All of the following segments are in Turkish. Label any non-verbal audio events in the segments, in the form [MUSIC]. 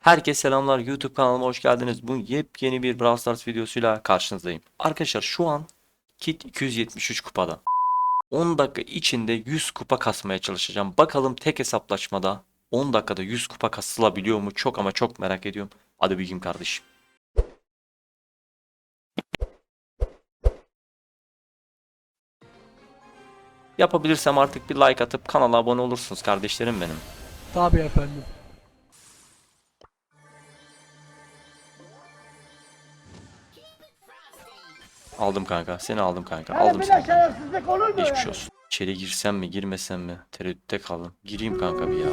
Herkese selamlar YouTube kanalıma hoş geldiniz. Bugün yepyeni bir Brawl Stars videosuyla karşınızdayım. Arkadaşlar şu an Kit 273 kupada. 10 dakika içinde 100 kupa kasmaya çalışacağım. Bakalım tek hesaplaşmada 10 dakikada 100 kupa kasılabiliyor mu? Çok ama çok merak ediyorum. Hadi bilgim kardeşim. Yapabilirsem artık bir like atıp kanala abone olursunuz kardeşlerim benim. Tabii efendim. Aldım kanka. Seni aldım kanka. Aldım seni. şerefsizlik olur mu Geçmiş olsun. İçeri girsem mi girmesem mi? Tereddütte kaldım. Gireyim kanka bir ya.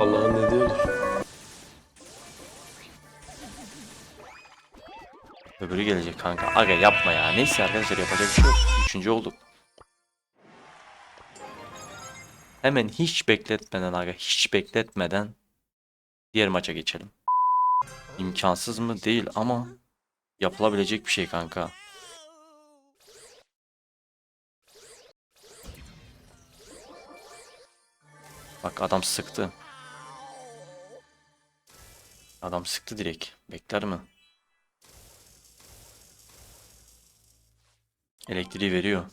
Allah'ın dediği olur. Öbürü gelecek kanka. Aga yapma ya. Neyse arkadaşlar yapacak bir şey yok. Üçüncü olduk. Hemen hiç bekletmeden aga hiç bekletmeden diğer maça geçelim. İmkansız mı? Değil ama yapılabilecek bir şey kanka. Bak adam sıktı. Adam sıktı direkt. Bekler mi? Elektriği veriyor.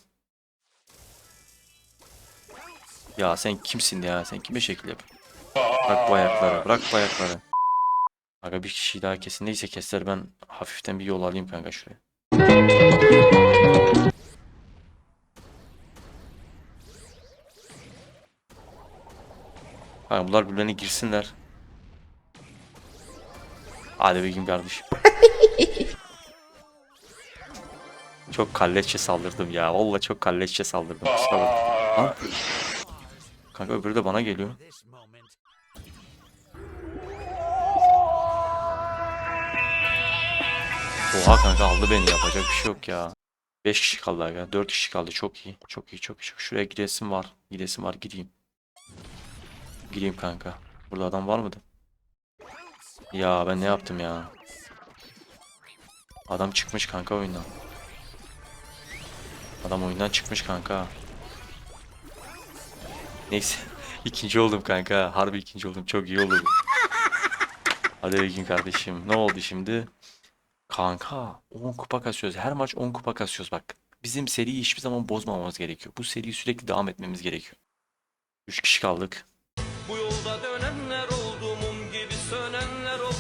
Ya sen kimsin ya? Sen kime şekil yap? Bırak bu ayakları. Bırak bu ayakları. Aga bir kişi daha kesin. Neyse keser ben hafiften bir yol alayım kanka şuraya. Kanka bunlar birbirlerine girsinler. Hadi bir gün kardeşim. [LAUGHS] Çok kalleşçe saldırdım ya. Vallahi çok kalleşçe saldırdım. Kusura bakma. Kanka öbürü de bana geliyor. Oha kanka aldı beni yapacak bir şey yok ya. 5 kişi kaldı aga. 4 kişi kaldı. Çok iyi. Çok iyi. Çok iyi. Çok- Şuraya giresim var. Giresim var. Gireyim. Gireyim kanka. Burada adam var mıydı? Ya ben ne yaptım ya? Adam çıkmış kanka oyundan. Adam oyundan çıkmış kanka. Neyse. [LAUGHS] ikinci oldum kanka. Harbi ikinci oldum. Çok iyi oldu. Hadi Begin kardeşim. Ne oldu şimdi? Kanka 10 kupa kasıyoruz. Her maç 10 kupa kasıyoruz bak. Bizim seriyi hiçbir zaman bozmamamız gerekiyor. Bu seriyi sürekli devam etmemiz gerekiyor. 3 kişi kaldık. Bu yolda dönenler oldu mum gibi sönenler oldu.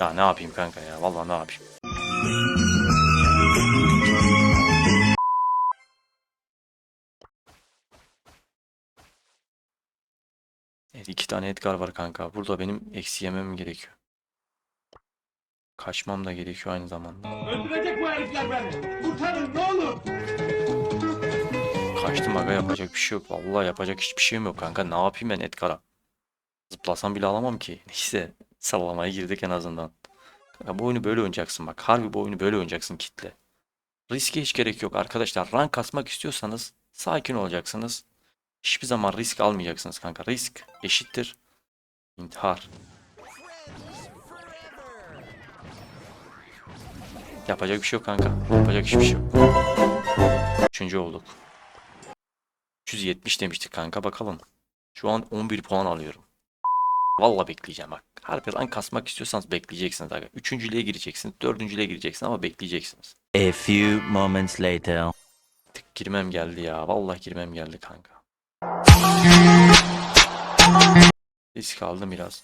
Ya ne yapayım kanka ya? Vallahi ne yapayım? İki tane Edgar var kanka. Burada benim eksi yemem gerekiyor. Kaçmam da gerekiyor aynı zamanda. Öldürecek bu herifler beni. Kurtarın ne olur. Kaçtım aga yapacak bir şey yok. Vallahi yapacak hiçbir şeyim yok kanka. Ne yapayım ben Edgar'a? Zıplasam bile alamam ki. [LAUGHS] Neyse sallamaya girdik en azından. Kanka bu oyunu böyle oynayacaksın bak. Harbi bu oyunu böyle oynayacaksın kitle. Riske hiç gerek yok arkadaşlar. Rank kasmak istiyorsanız sakin olacaksınız. Hiçbir zaman risk almayacaksınız kanka. Risk eşittir intihar. Yapacak bir şey yok kanka. Yapacak hiçbir şey yok. Üçüncü olduk. 370 demiştik kanka bakalım. Şu an 11 puan alıyorum. Valla bekleyeceğim bak. Harbi rank kasmak istiyorsanız bekleyeceksiniz aga. Üçüncülüğe gireceksiniz. Dördüncülüğe gireceksiniz ama bekleyeceksiniz. A few moments later. Tık girmem geldi ya. Vallahi girmem geldi kanka. Risk aldım biraz.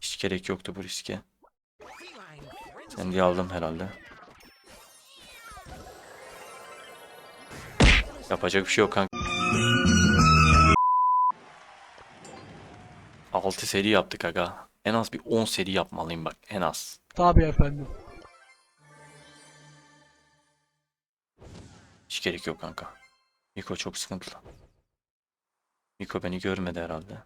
Hiç gerek yoktu bu riske. Sen diye aldım herhalde. Yapacak bir şey yok kanka. 6 seri yaptık aga. En az bir 10 seri yapmalıyım bak. En az. Tabii efendim. Hiç gerek yok kanka. Miko çok sıkıntılı. Miko beni görmedi herhalde.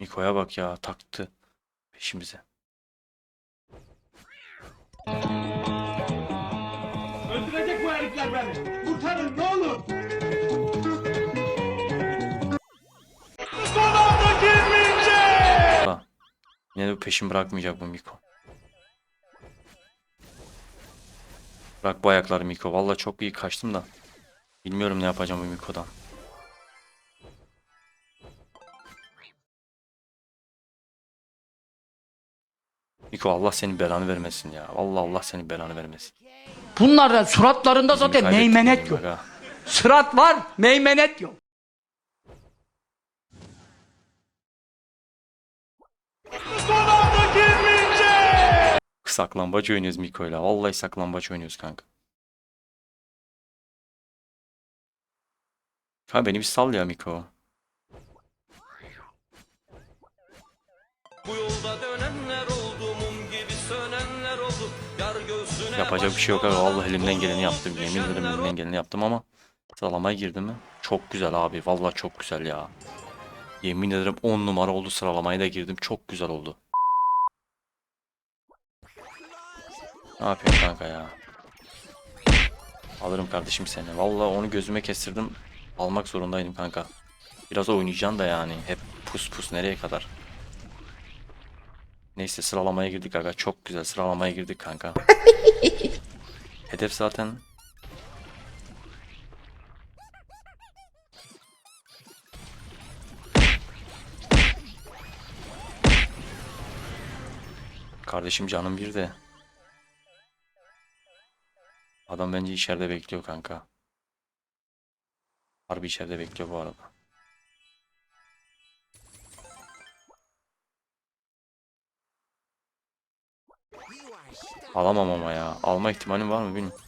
Miko'ya bak ya taktı peşimize. Öldürecek bu herifler beni. Kurtarın ne olur. Son anda girmeyecek. Yine de peşim bırakmayacak bu Miko. Bırak bu ayakları Miko. Vallahi çok iyi kaçtım da. Bilmiyorum ne yapacağım bu Miko'dan. Miko Allah senin belanı vermesin ya. Allah Allah senin belanı vermesin. Bunların suratlarında Bizim zaten meymenet yok. aga. Sırat var, meymenet yok. Saklambaç oynuyoruz Miko'yla. Vallahi saklambaç oynuyoruz kanka. Ha beni bir sal ya Miko. Bu yolda dönenler oldu mum gibi sönenler oldu Yar göğsüne Yapacak bir şey yok abi. Vallahi elimden geleni yaptım. Yemin ederim elimden geleni yaptım ama sıralamaya girdim mi? Çok güzel abi. Vallahi çok güzel ya. Yemin ederim 10 numara oldu sıralamaya da girdim. Çok güzel oldu. Ne yapıyorsun kanka ya? Alırım kardeşim seni. Vallahi onu gözüme kestirdim. Almak zorundaydım kanka. Biraz oynayacaksın da yani. Hep pus pus nereye kadar? Neyse sıralamaya girdik aga. Çok güzel sıralamaya girdik kanka. [LAUGHS] Hedef zaten Kardeşim canım bir de. Adam bence içeride bekliyor kanka. Harbi içeride bekliyor bu arada. Alamam ama ya. Alma ihtimalim var mı bilmiyorum.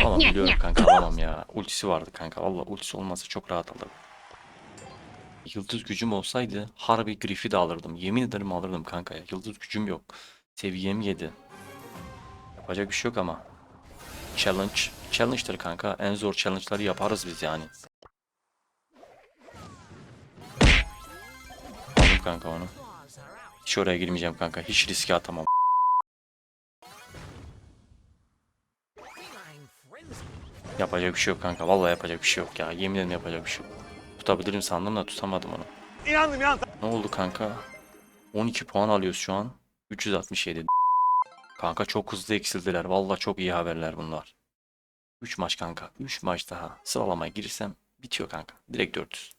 Alamam biliyorum kanka alamam ya. Ultisi vardı kanka. Valla ultisi olmasa çok rahat alırım. Yıldız gücüm olsaydı harbi Griff'i de alırdım. Yemin ederim alırdım kanka ya. Yıldız gücüm yok. Seviyem 7. Yapacak bir şey yok ama. Challenge. Challenge'dır kanka. En zor challenge'ları yaparız biz yani. Aldım kanka onu. Hiç oraya girmeyeceğim kanka. Hiç riske atamam. Yapacak bir şey yok kanka. Vallahi yapacak bir şey yok ya. Yemin ederim yapacak bir şey yok. Tutabilirim sandım da tutamadım onu. İnandım ya. Ne oldu kanka? 12 puan alıyoruz şu an. 367. Kanka çok hızlı eksildiler. Vallahi çok iyi haberler bunlar. 3 maç kanka. 3 maç daha. Sıralamaya girsem bitiyor kanka. Direkt 400.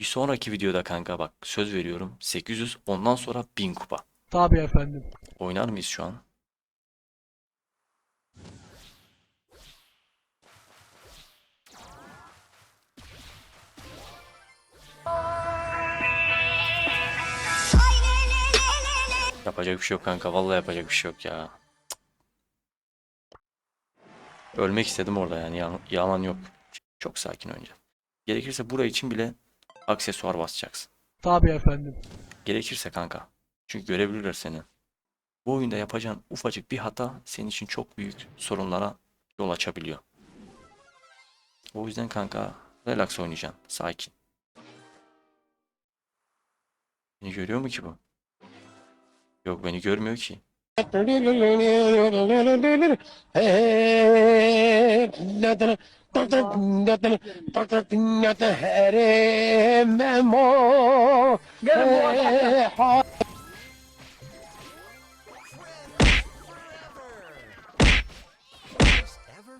Bir sonraki videoda kanka bak söz veriyorum 800 ondan sonra 1000 kupa. Tabii efendim. Oynar mıyız şu an? Yapacak bir şey yok kanka. Vallahi yapacak bir şey yok ya. Ölmek istedim orada yani. Yalan, yalan yok. Çok sakin önce. Gerekirse buraya için bile aksesuar basacaksın. Tabii efendim. Gerekirse kanka. Çünkü görebilirler seni. Bu oyunda yapacağın ufacık bir hata senin için çok büyük sorunlara yol açabiliyor. O yüzden kanka relax oynayacaksın. Sakin. Beni görüyor mu ki bu? Yok beni görmüyor ki.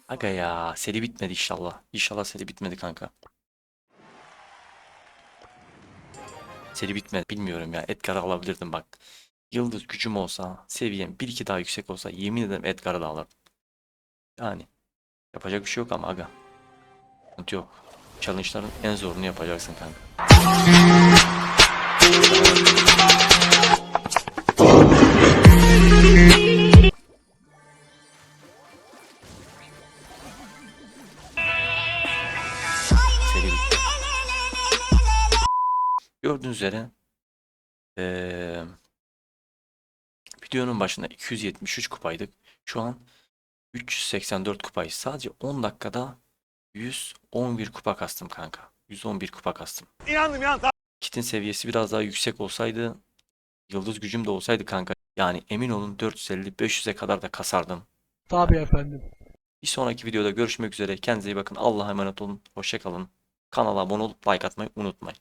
Aga ya seri bitmedi inşallah. İnşallah seri bitmedi kanka. Seri bitmedi. Bilmiyorum ya. Edgar'ı alabilirdim bak. Yıldız gücüm olsa, seviyem bir iki daha yüksek olsa yemin ederim Edgar'ı da alırdım. Yani yapacak bir şey yok ama aga. Sıkıntı yok. Challenge'ların en zorunu yapacaksın kanka. Gördüğünüz üzere eee, videonun başında 273 kupaydık. Şu an 384 kupayız. Sadece 10 dakikada 111 kupa kastım kanka. 111 kupa kastım. İnandım ya. Kit'in seviyesi biraz daha yüksek olsaydı yıldız gücüm de olsaydı kanka yani emin olun 450-500'e kadar da kasardım. Tabii efendim. Bir sonraki videoda görüşmek üzere. Kendinize iyi bakın. Allah'a emanet olun. Hoşçakalın. Kanala abone olup like atmayı unutmayın.